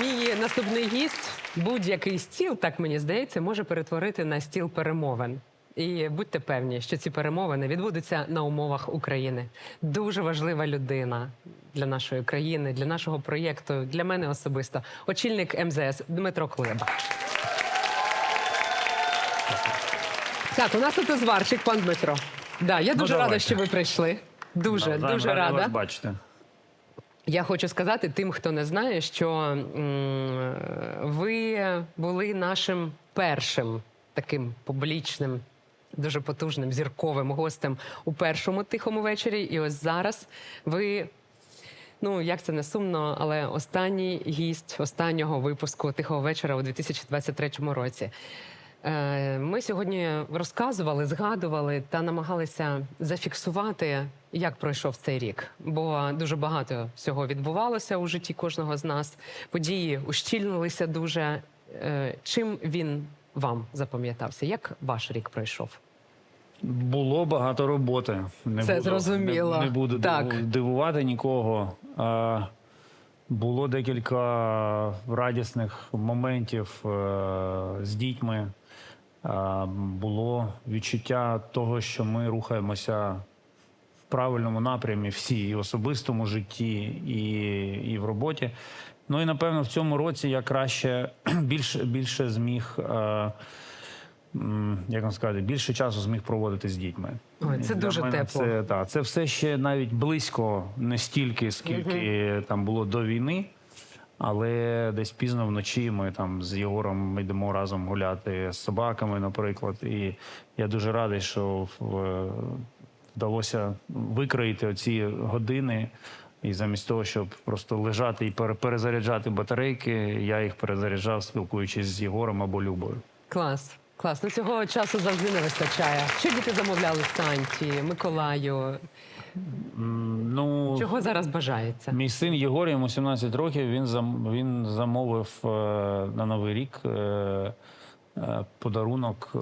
Мій наступний гість будь-який стіл, так мені здається, може перетворити на стіл перемовин. І будьте певні, що ці перемовини відбудуться на умовах України. Дуже важлива людина для нашої країни, для нашого проєкту, для мене особисто. Очільник МЗС Дмитро Клиба. Так, у нас тут зварчик, пан Дмитро. Да, я дуже рада, давайте. що ви прийшли. Дуже, Навзаєм дуже рада. вас бачити. Я хочу сказати тим, хто не знає, що ви були нашим першим таким публічним, дуже потужним зірковим гостем у першому тихому вечорі. І ось зараз ви. Ну, як це не сумно, але останній гість останнього випуску тихого вечора у 2023 році. Е, Ми сьогодні розказували, згадували та намагалися зафіксувати, як пройшов цей рік. Бо дуже багато всього відбувалося у житті кожного з нас. Події ущільнилися дуже. Е, Чим він вам запам'ятався? Як ваш рік пройшов? Було багато роботи. Не Це буду, зрозуміло. Не, не буду Так. дивувати нікого. А, було декілька радісних моментів е, з дітьми. Було відчуття того, що ми рухаємося в правильному напрямі всі, і в особистому житті, і, і в роботі. Ну і напевно в цьому році я краще більше, більше зміг. Е, як вам сказати, більше часу зміг проводити з дітьми. Ой, це Для дуже тепло. Це, та, це все ще навіть близько не стільки, скільки там було до війни. Але десь пізно вночі ми там з Єгором йдемо разом гуляти з собаками, наприклад. І я дуже радий, що вдалося викроїти оці години. І замість того, щоб просто лежати і пере- перезаряджати батарейки, я їх перезаряджав, спілкуючись з Єгором або Любою. Клас. Клас. Ну цього часу завжди не вистачає. Що діти замовляли Санті, Миколаю? Ну, Чого зараз бажається? Мій син Єгор, йому 17 років. Він зам він замовив е, на Новий рік е, е, подарунок е,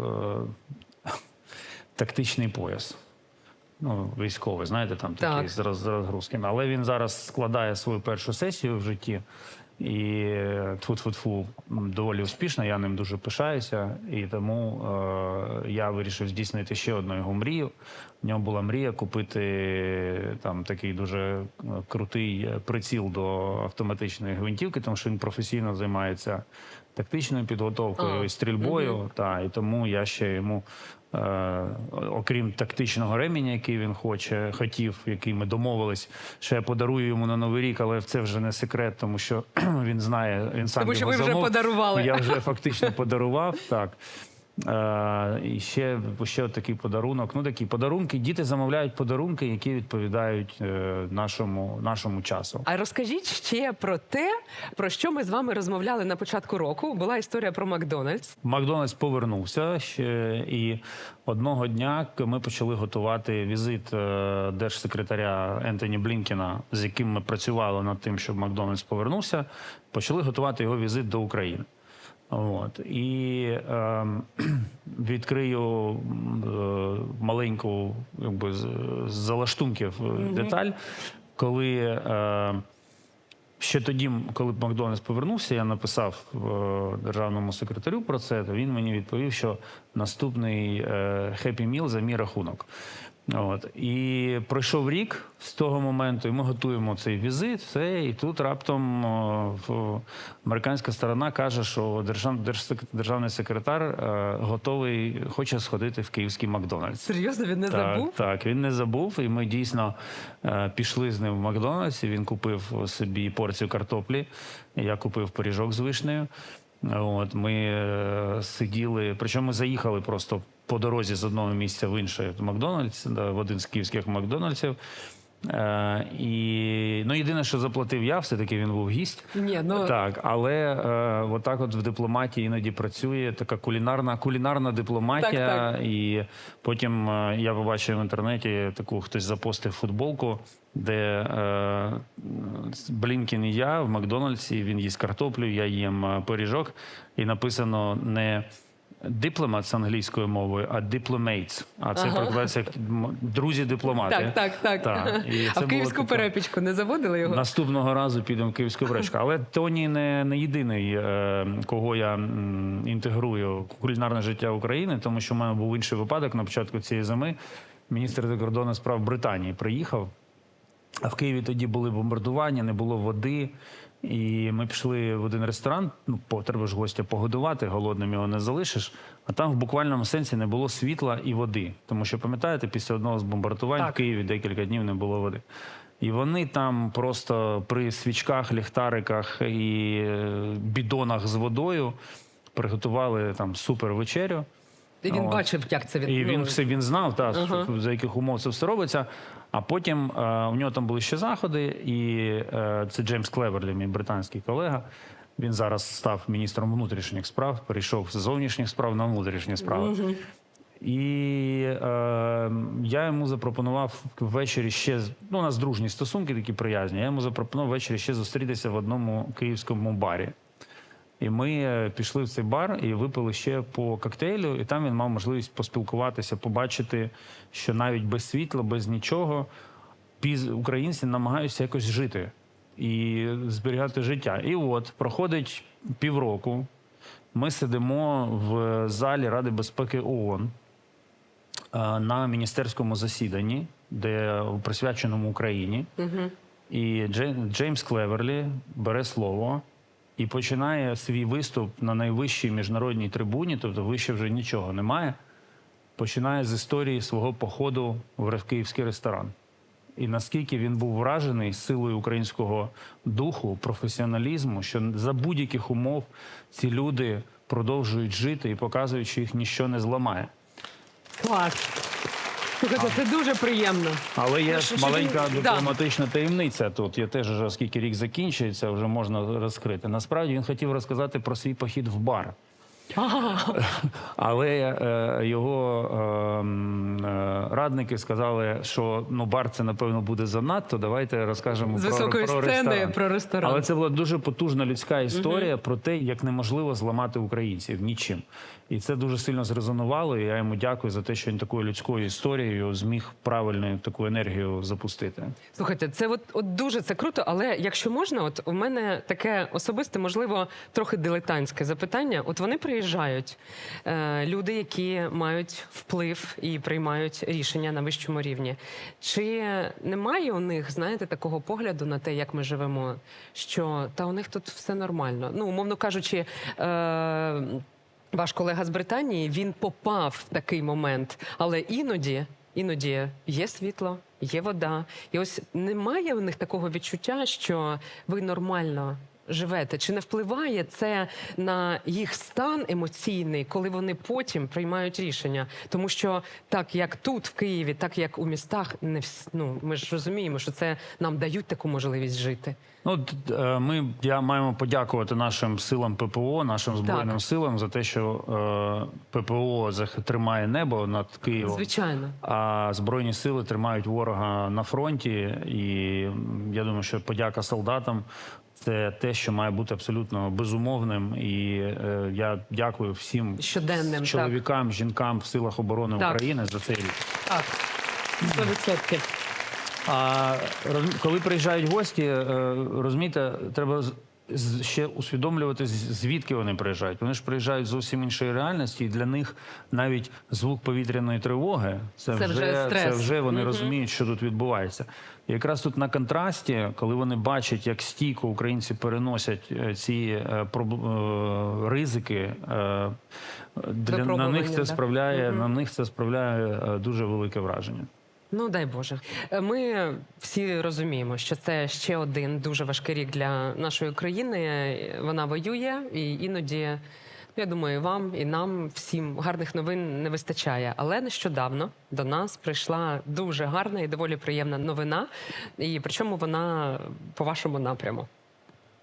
тактичний пояс. Ну, військовий, знаєте, там такий Так. з, роз- з розгрузками. Але він зараз складає свою першу сесію в житті. І тфу-тфу-тфу доволі успішно. Я ним дуже пишаюся. І тому е, я вирішив здійснити ще одну його мрію. В нього була мрія купити там такий дуже е, крутий е, приціл до автоматичної гвинтівки, тому що він професійно займається тактичною підготовкою і стрільбою. Та, і тому я ще йому, е, окрім тактичного ременя, який він хоче, хотів, який ми домовились, що я подарую йому на новий рік, але це вже не секрет, тому що він знає, він сам Тому що його ви вже замов- подарували. Я вже фактично подарував. Так. Е, і ще, ще такий подарунок. Ну, такі подарунки. Діти замовляють подарунки, які відповідають е, нашому, нашому часу. А розкажіть ще про те, про що ми з вами розмовляли на початку року. Була історія про Макдональдс. Макдональдс повернувся ще, і одного дня ми почали готувати візит е, держсекретаря Ентоні Блінкіна, з яким ми працювали над тим, щоб Макдональдс повернувся. Почали готувати його візит до України. От і е, відкрию е, маленьку, якби з, з залаштунків е, деталь, коли. Е, Ще тоді, коли Макдональдс повернувся, я написав е, державному секретарю про це. То він мені відповів, що наступний е, Happy Meal за мій рахунок. От і пройшов рік з того моменту, і ми готуємо цей візит. Все, і тут раптом в- американська сторона каже, що держав, держсек- державний секретар е, готовий, хоче сходити в київський Макдональдс. Серйозно, він не Так, забув? так, він не забув, і ми дійсно е, пішли з ним в Макдональдс. і Він купив собі порцію картоплі. Я купив пиріжок з вишнею. От ми е, сиділи, причому ми заїхали просто по дорозі з одного місця в інше в Макдональдс, да, в один з київських Макдональдсів. Е, і ну, єдине, що заплатив я, все-таки він був гість. Ні, ну Так, але е, отак от в дипломатії іноді працює така кулінарна кулінарна дипломатія. Так, так. І потім е, я побачив в інтернеті таку хтось запостив футболку, де е, Блінкін і я в Макдональдсі, він їсть картоплю, я їм е, пиріжок, і написано не. Дипломат з англійською мовою, а дипломейтс. А це Ага. перекладається як друзі-дипломати. Так, так, так. І це А в київську таке- перепічку не заводили його? Наступного разу підемо в Київську бречку. Але Тоні не, не єдиний, е, кого я інтегрую в кулінарне життя України, тому що в мене був інший випадок на початку цієї зими. Міністр закордонних справ Британії приїхав. А в Києві тоді були бомбардування, не було води. І ми пішли в один ресторан. Ну, по- треба ж гостя погодувати, голодним його не залишиш. А там в буквальному сенсі не було світла і води. Тому що, пам'ятаєте, після одного з бомбардувань Так. в Києві декілька днів не було води. І вони там просто при свічках, ліхтариках і е, бідонах з водою приготували там супер вечерю. І він От. бачив, як це. І він все він знав, та, Ага. що- за яких умов це все робиться. А потім е, у нього там були ще заходи, і е, це Джеймс Клеверлі, мій британський колега. Він зараз став міністром внутрішніх справ, перейшов з зовнішніх справ на внутрішні справи. І е, я йому запропонував ввечері ще ну, у нас дружні стосунки, такі приязні. Я йому запропонував ввечері ще зустрітися в одному київському барі. І ми е, пішли в цей бар і випили ще по коктейлю, і там він мав можливість поспілкуватися, побачити, що навіть без світла, без нічого, піз... українці намагаються якось жити і зберігати життя. І от проходить півроку. Ми сидимо в залі Ради безпеки ООН е, на міністерському засіданні, де присвяченому Україні. І Джей- Джеймс Клеверлі бере слово і починає свій виступ на найвищій міжнародній трибуні, тобто вище вже нічого немає. Починає з історії свого походу в київський ресторан. І наскільки він був вражений силою українського духу, професіоналізму, що за будь-яких умов ці люди продовжують жити і показують, що їх ніщо не зламає. Клас. Слухайте, це дуже приємно. Але є що маленька дипломатична таємниця тут. Я теж вже оскільки рік закінчується, вже можна розкрити. Насправді він хотів розказати про свій похід в бар. Але е, його е, е, радники сказали, що ну бар це напевно буде занадто. Давайте розкажемо З про, високої про сцени ресторан. про ресторан. Але це була дуже потужна людська історія про те, як неможливо зламати українців нічим. І це дуже сильно зрезонувало. І я йому дякую за те, що він такою людською історією зміг правильну таку енергію запустити. Слухайте, це от, от дуже це круто, але якщо можна, от у мене таке особисте, можливо, трохи дилетантське запитання. От вони приїжджають, е, люди, які мають вплив і приймають рішення на вищому рівні. Чи немає у них, знаєте, такого погляду на те, як ми живемо, що та у них тут все нормально? Ну, умовно кажучи. Е, ваш колега з Британії він попав в такий момент, але іноді, іноді є світло, є вода. І ось немає в них такого відчуття, що ви нормально. Живете, чи не впливає це на їх стан емоційний, коли вони потім приймають рішення? Тому що так як тут, в Києві, так як у містах, не вс... ну, ми ж розуміємо, що це нам дають таку можливість жити. Ну, е, ми я маємо подякувати нашим силам ППО, нашим збройним силам за те, що е, ППО тримає небо над Києвом. Звичайно. А збройні сили тримають ворога на фронті, і я думаю, що подяка солдатам це те, що має бути абсолютно безумовним. І е, я дякую всім Щоденним, так. чоловікам, жінкам в силах оборони Так. України за цей рік. Так, 100%. А коли приїжджають гості, е, розумієте, треба ще усвідомлювати, звідки вони приїжджають. Вони ж приїжджають з зовсім іншої реальності, і для них навіть звук повітряної тривоги це, Це вже, вже стрес. це вже вони Мгм. розуміють, що тут відбувається. І якраз тут на контрасті, коли вони бачать, як стійко українці переносять е, ці е, е, ризики, для, на них це справляє, на них це справляє дуже велике враження. Ну дай Боже. Е, Ми всі розуміємо, що це ще один дуже важкий рік для нашої країни. Вона воює, і іноді, я думаю, вам і нам всім гарних новин не вистачає. Але нещодавно до нас прийшла дуже гарна і доволі приємна новина. І причому вона по вашому напряму.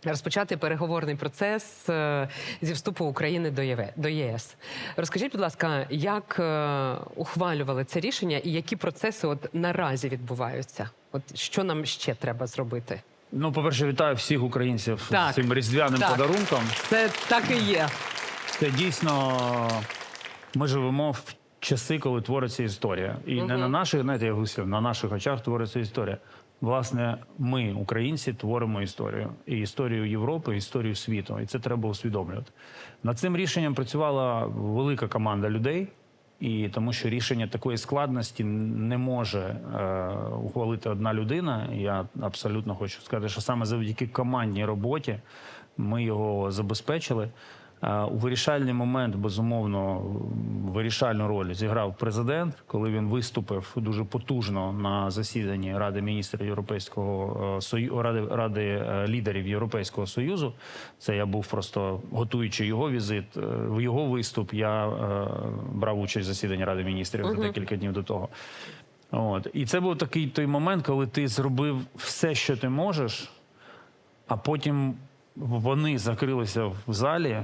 Розпочати переговорний процес е, зі вступу України до ЄС. Розкажіть, будь ласка, як е, ухвалювали це рішення і які процеси от наразі відбуваються? От що нам ще треба зробити? Ну, по-перше, вітаю всіх українців Так. з цим різдвяним Так. подарунком. Це так і є. Це дійсно ми живемо в часи, коли твориться історія. І не на наших, знаєте, я говорю, на наших очах твориться історія. Власне, ми, українці, творимо історію. І історію Європи, і історію світу. І це треба усвідомлювати. Над цим рішенням працювала велика команда людей. І тому що рішення такої складності не може е, ухвалити одна людина. Я абсолютно хочу сказати, що саме завдяки командній роботі ми його забезпечили. У вирішальний момент, безумовно, вирішальну роль зіграв президент, коли він виступив дуже потужно на засіданні Ради міністрів Європейського е, Сою Ради, Ради е, лідерів Європейського Союзу. Це я був просто готуючи його візит. е, В його виступ я брав участь в засіданні Ради міністрів за декілька днів до того. От і це був такий той момент, коли ти зробив все, що ти можеш, а потім вони закрилися в залі,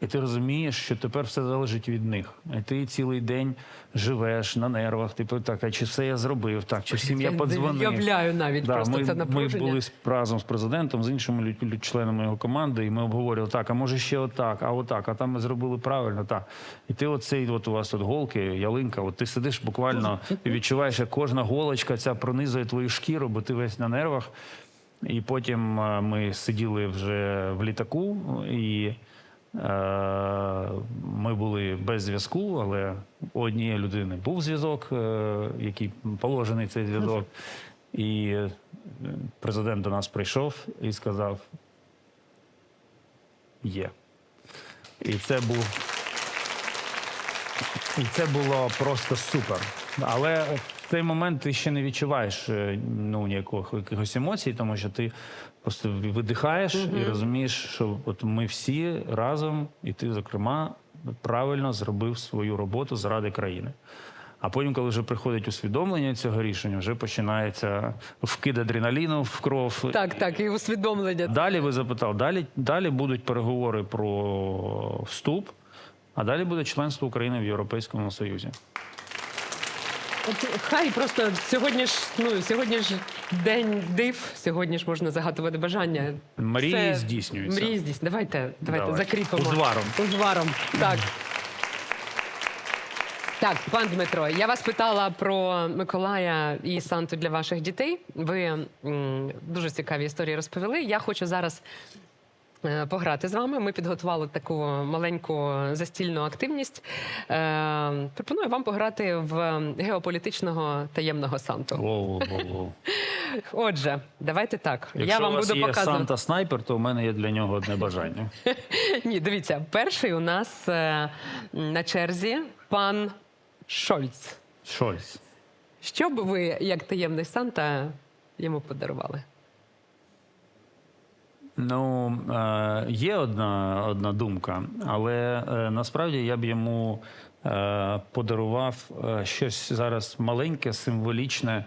і ти розумієш, що тепер все залежить від них. І ти цілий день живеш на нервах. Типу, так, а чи все я зробив? Так, чи всім я подзвонив? уявляю навіть просто ми, це ми були разом з президентом, з іншими членами його команди, і ми обговорювали так, а може ще отак, а отак, а там ми зробили правильно, так. І ти оцей, от у вас тут голки, ялинка, от ти сидиш буквально, ти відчуваєш, як кожна голочка ця пронизує твою шкіру, бо ти весь на нервах. І потім е, ми сиділи вже в літаку, і ми були без зв'язку, але у однієї людини був зв'язок, е, який положений цей зв'язок. І е, президент до нас прийшов і сказав: є. І це був. І це було просто супер. Але в цей момент ти ще не відчуваєш е, ну, ніяких якихось емоцій, тому що ти просто видихаєш і розумієш, що от ми всі разом, і ти, зокрема, правильно зробив свою роботу заради країни. А потім, коли вже приходить усвідомлення цього рішення, вже починається вкид адреналіну в кров. Так, так, і усвідомлення. Далі ви запитав, далі, далі будуть переговори про вступ, а далі буде членство України в Європейському Союзі. От хай просто сьогодні ж ну сьогодні ж день див. Сьогодні ж можна загадувати бажання. Мрії Все- здійснюються. Мрії здійснюються. Давайте, давайте Давай. закріпимо. Узваром. Узваром. Так. Так, пан Дмитро, я вас питала про Миколая і Санту для ваших дітей. Ви м, дуже цікаві історії розповіли. Я хочу зараз пограти з вами. Ми підготували таку маленьку застільну активність. Е, пропоную вам пограти в геополітичного таємного Санту. Отже, давайте так. Якщо я вам у вас буду є показувати. Санта снайпер, то у мене є для нього одне бажання. Ні, дивіться, перший у нас е, на черзі пан Шольц. Шольц. Що б ви, як таємний Санта, йому подарували? Ну, е, є одна, одна думка, але е, насправді я б йому е, подарував щось зараз маленьке, символічне,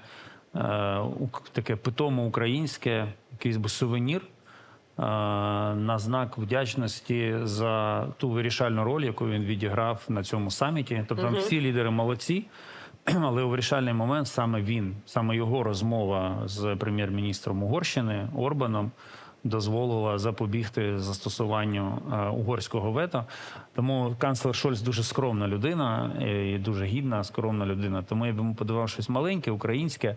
таке питомо українське, якийсь би сувенір. На знак вдячності за ту вирішальну роль, яку він відіграв на цьому саміті. Тобто всі лідери молодці, але у вирішальний момент саме він, саме його розмова з прем'єр-міністром Угорщини Орбаном дозволила запобігти застосуванню е, угорського вето. Тому канцлер Шольц дуже скромна людина е, і дуже гідна, скромна людина. Тому я б йому подавав щось маленьке, українське.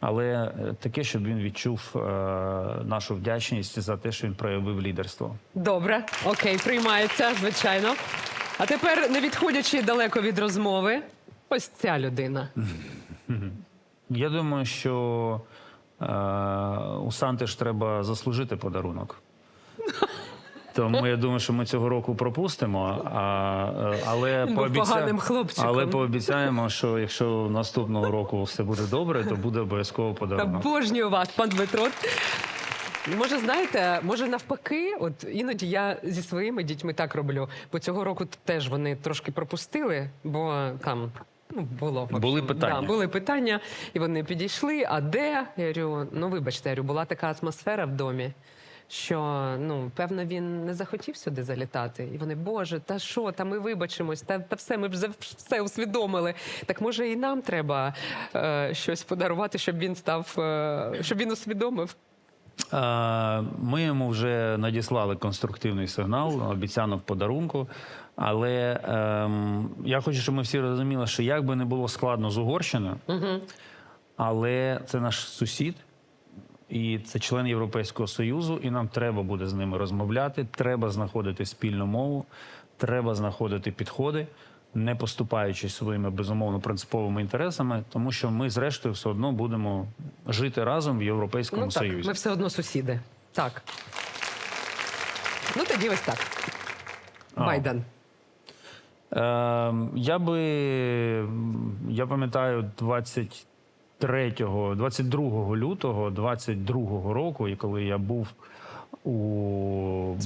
Але е, таке, щоб він відчув е, нашу вдячність за те, що він проявив лідерство. Добре, окей, приймається, звичайно. А тепер, не відходячи далеко від розмови, ось ця людина. Я думаю, що у Санти ж треба заслужити подарунок. Тому я думаю, що ми цього року пропустимо. А, е, але, був пообіця- але пообіцяємо, що якщо наступного року все буде добре, то буде обов'язково подарунок. Обожнюю вас, пан Дмитро. Може, знаєте, може навпаки, от іноді я зі своїми дітьми так роблю, бо цього року теж вони трошки пропустили, бо там. Ну, було Були питання. Да, були питання, і вони підійшли. А де? Я говорю, ну вибачте, я говорю, була така атмосфера в домі, що ну, певно, він не захотів сюди залітати. І вони, Боже, та що, та ми вибачимось, та, та все, ми вже все усвідомили. Так може і нам треба е, щось подарувати, щоб він став, е, щоб він усвідомив. Ми йому вже надіслали конструктивний сигнал, обіцянок подарунку. Але ем, я хочу, щоб ми всі розуміли, що як би не було складно з Угорщиною, але це наш сусід, і це член Європейського Союзу, і нам треба буде з ними розмовляти. Треба знаходити спільну мову, треба знаходити підходи, не поступаючись своїми безумовно принциповими інтересами, тому що ми, зрештою, все одно будемо жити разом в Європейському Ну так, Союзі. ми все одно сусіди. Так. Ну тоді ось так. А. Майдан. Е, я би, я пам'ятаю, 23, 22 лютого 22 року, і коли я був у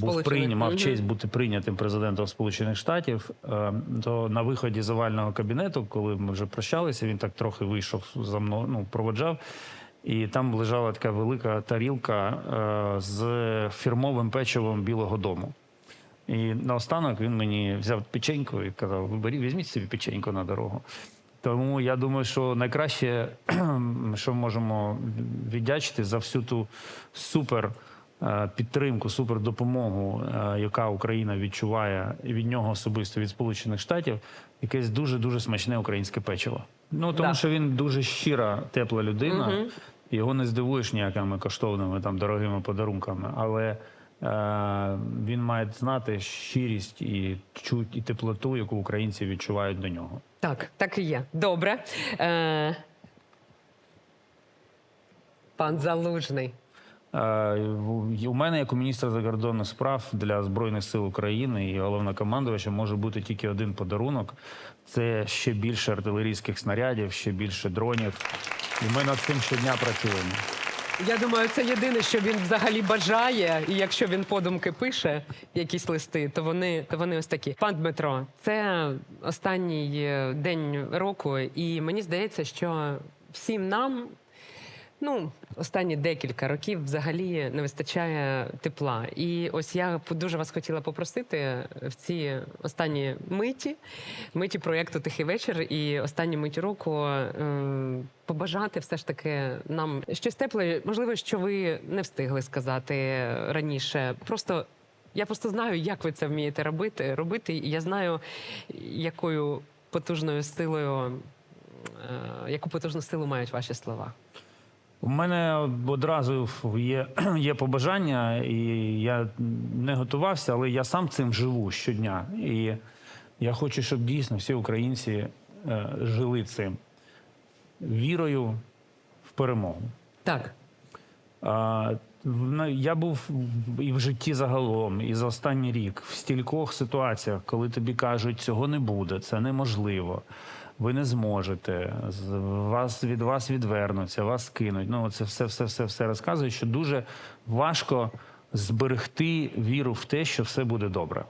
був мав честь бути прийнятим президентом Сполучених Штатів, е, то на виході з овального кабінету, коли ми вже прощалися, він так трохи вийшов за мною, ну проводжав. І там лежала така велика тарілка е, з фірмовим печивом Білого Дому. І наостанок він мені взяв печеньку і казав: візьміть собі печеньку на дорогу. Тому я думаю, що найкраще, що можемо віддячити за всю ту супер підтримку, супер допомогу, е, яка Україна відчуває від нього особисто від Сполучених Штатів, якесь дуже дуже смачне українське печиво. Ну тому Да. що він дуже щира, тепла людина. Його не здивуєш ніякими коштовними там дорогими подарунками, але е, він має знати щирість і чуть і теплоту, яку українці відчувають до нього. Так, так і є. Добре. Е... Пан Залужний. Е, У мене, як у міністра закордонних справ для Збройних сил України і головнокомандувача, може бути тільки один подарунок: це ще більше артилерійських снарядів, ще більше дронів. І ми над цим щодня працюємо. Я думаю, це єдине, що він взагалі бажає. І якщо він подумки пише якісь листи, то вони, то вони ось такі. Пан Дмитро, це останній е, день року, і мені здається, що всім нам. Ну, останні декілька років взагалі не вистачає тепла. І ось я дуже вас хотіла попросити в ці останні миті, миті проєкту Тихий вечір і останні миті року е, побажати все ж таки нам щось тепле, можливо, що ви не встигли сказати раніше. Просто я просто знаю, як ви це вмієте робити, робити, і я знаю, якою потужною силою, е, яку потужну силу мають ваші слова. У мене одразу є, є побажання, і я не готувався, але я сам цим живу щодня. І я хочу, щоб дійсно всі українці е, жили цим вірою в перемогу. Так. В- Я був і в житті загалом, і за останній рік в стількох ситуаціях, коли тобі кажуть, цього не буде, це неможливо, ви не зможете, вас від вас відвернуться, вас кинуть. Ну це все, все, все, все розказує, що дуже важко зберегти віру в те, що все буде добре.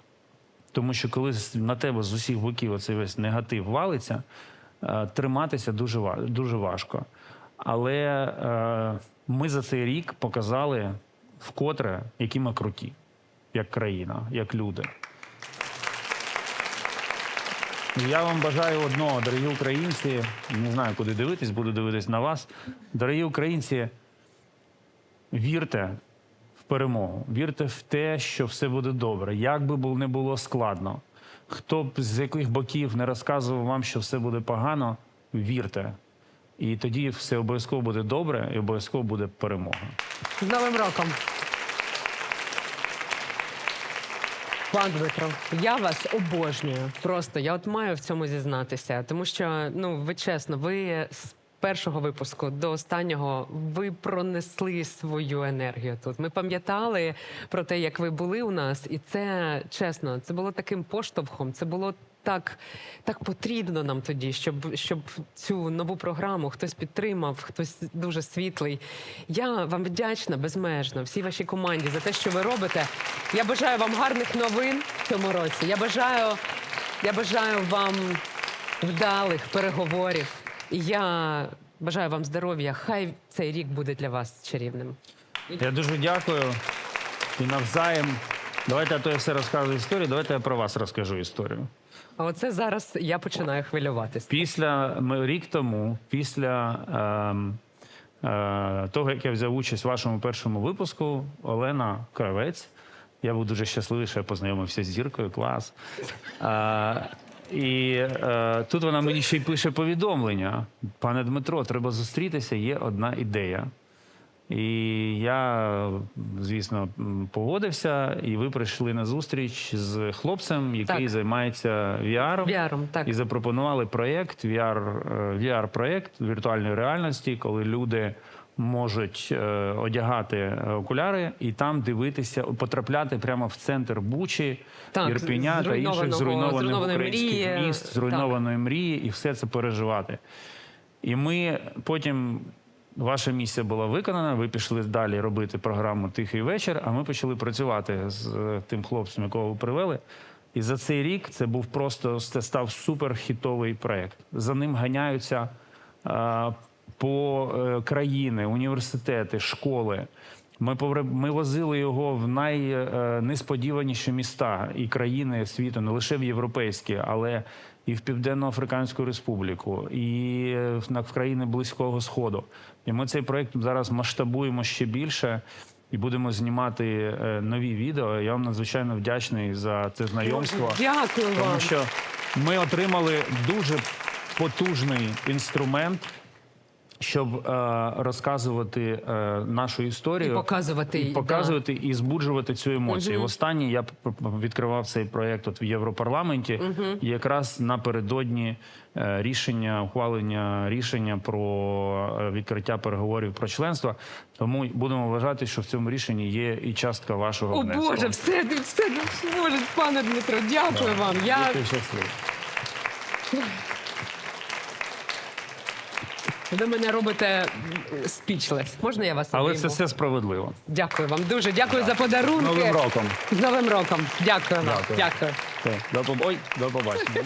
Тому що коли на тебе з усіх боків оцей весь негатив валиться, е, триматися дуже, дуже важко. Але е, ми за цей рік показали вкотре, які ми круті, як країна, як люди. Я вам бажаю одного, дорогі українці. Не знаю, куди дивитись, буду дивитись на вас. Дорогі українці, вірте в перемогу, вірте в те, що все буде добре. Як би не було складно, хто б з яких боків не розказував вам, що все буде погано, вірте. І тоді все обов'язково буде добре, і обов'язково буде перемога. З Новим роком. Пан Дмитро, я вас обожнюю. Просто я от маю в цьому зізнатися, тому що ну ви чесно, ви з першого випуску до останнього ви пронесли свою енергію тут. Ми пам'ятали про те, як ви були у нас, і це чесно, це було таким поштовхом. Це було так, так потрібно нам тоді, щоб, щоб цю нову програму хтось підтримав, хтось дуже світлий. Я вам вдячна безмежно всій вашій команді за те, що ви робите. Я бажаю вам гарних новин в цьому році. Я бажаю, я бажаю вам вдалих переговорів. Я бажаю вам здоров'я. Хай цей рік буде для вас чарівним. Я дуже дякую. І навзаєм. Давайте, а то я все розказую історію. Давайте я про вас розкажу історію. А оце зараз я починаю хвилюватися. Після рік тому, після ем, е, того, як я взяв участь в вашому першому випуску, Олена Кравець. Я був дуже щасливий, що я познайомився з зіркою, клас. Е, і е, тут вона мені ще й пише повідомлення. Пане Дмитро, треба зустрітися, є одна ідея. І я, звісно, погодився, і ви прийшли на зустріч з хлопцем, який Так. займається VR. VR, так. І запропонували проєкт, VR, е, VR-проєкт віртуальної реальності, коли люди можуть е, одягати е, окуляри і там дивитися, потрапляти прямо в центр Бучі, Так, Ірпеня та інших зруйнованих українських мрії. міст, зруйнованої мрії, і все це переживати. І ми потім. Ваша місія була виконана. Ви пішли далі робити програму Тихий вечір. А ми почали працювати з е, тим хлопцем, якого ви привели. І за цей рік це був просто це став суперхітовий проект. За ним ганяються е, по е, країни, університети, школи. Ми повре- ми возили його в найнесподіваніші міста і країни світу, не лише в європейські, але і в Південно-Африканську Республіку, і е, в- на країни Близького Сходу. І ми цей проект зараз масштабуємо ще більше. І будемо знімати е, нові відео. Я вам надзвичайно вдячний за це знайомство. Дякую Тому що ми отримали дуже потужний інструмент, щоб е, розказувати е, нашу історію І показувати, і, да. показувати і збуджувати цю емоцію. Востаннє я п- п- відкривав цей проєкт от в Європарламенті, і якраз напередодні е, рішення, ухвалення рішення про е, відкриття переговорів про членство. Тому будемо вважати, що в цьому рішенні є і частка вашого О внеску. Боже, все, все, Боже, пане Дмитро, дякую вам. Я Будьте щасливі. ви мене робите спічлес. Можна я вас Але обійму? це все справедливо. Дякую вам дуже. Дякую за подарунки. Новим роком. З Новим роком. Дякую вам. Дякую. Дякую. Все, До, поб- Ой, до побачення.